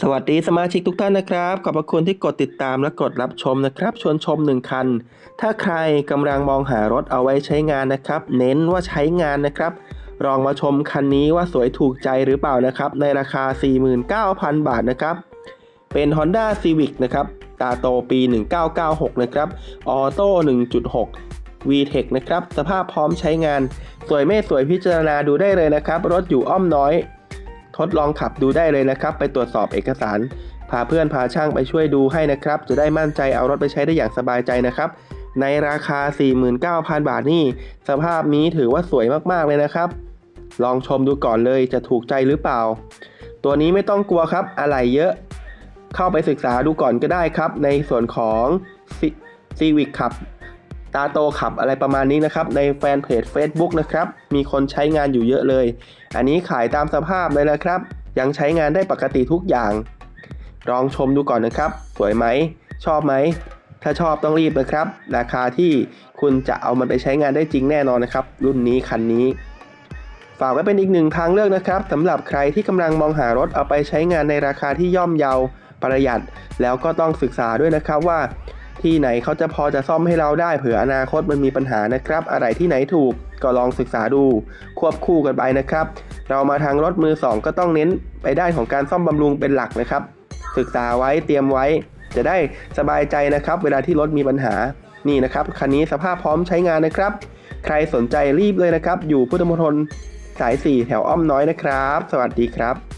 สวัสดีสมาชิกทุกท่านนะครับ ขอบพระคุณที่กดติดตามและกดรับชมนะครับ ชวนชม 1 คัน ถ้าใครกำลังมองหารถเอาไว้ใช้งานนะครับ เน้นว่าใช้งานนะครับลองมาชมคันนี้ว่าสวยถูกใจหรือเปล่านะครับ ในราคา 49,000 บาทนะครับ เป็น Honda Civic นะครับตาโตปี 1996 นะครับออโต้ 1.6 VTEC นะครับ สภาพพร้อมใช้งาน สวยไม่สวยพิจารณาดูได้เลยนะครับ รถอยู่อ้อมน้อย ทดลองขับดูได้เลยนะครับ ไปตรวจสอบเอกสาร พาเพื่อนพาช่างไปช่วยดูให้นะครับ จะได้มั่นใจเอารถไปใช้ได้อย่างสบายใจนะครับ ในราคา 49,000 บาทนี่ สภาพนี้ถือว่าสวยมากๆเลยนะครับ ลองชมดูก่อนเลยจะถูกใจหรือเปล่า ตัวนี้ไม่ต้องกลัวครับอะไรเยอะ เข้าไปศึกษาดูก่อนก็ได้ครับ ในส่วนของ Civic ขับ ตาโตขับอะไรประมาณนี้นะครับ ในแฟนเพจ Facebook นะครับ มีคนใช้งานอยู่เยอะเลย อันนี้ขายตามสภาพเลยนะครับ ยังใช้งานได้ปกติทุกอย่าง ลองชมดูก่อนนะครับ สวยไหม ชอบไหม ถ้าชอบต้องรีบนะครับ ราคาที่คุณจะเอามันไปใช้งานได้จริงแน่นอนนะครับ รุ่นนี้คันนี้ฝากไว้เป็นอีกหนึ่งทางเลือกนะครับสำหรับใครที่กำลังมองหารถเอาไปใช้งานในราคาที่ย่อมเยาประหยัด แล้วก็ต้องศึกษาด้วยนะครับว่า ที่ไหนเขาจะพอจะซ่อมให้เราได้เผื่ออนาคตมันมีปัญหานะครับ อะไรที่ไหนถูกก็ลองศึกษาดู ควบคู่กันไปนะครับ เรามาทางรถมือสองก็ต้องเน้นไปด้านของการซ่อมบำรุงเป็นหลักนะครับ ศึกษาไว้เตรียมไว้ จะได้สบายใจนะครับ เวลาที่รถมีปัญหานี่นะครับคันนี้สภาพพร้อมใช้งานนะครับ ใครสนใจรีบเลยนะครับ อยู่พุทธมณฑลสาย 4 แถวอ้อมน้อยนะครับ สวัสดีครับ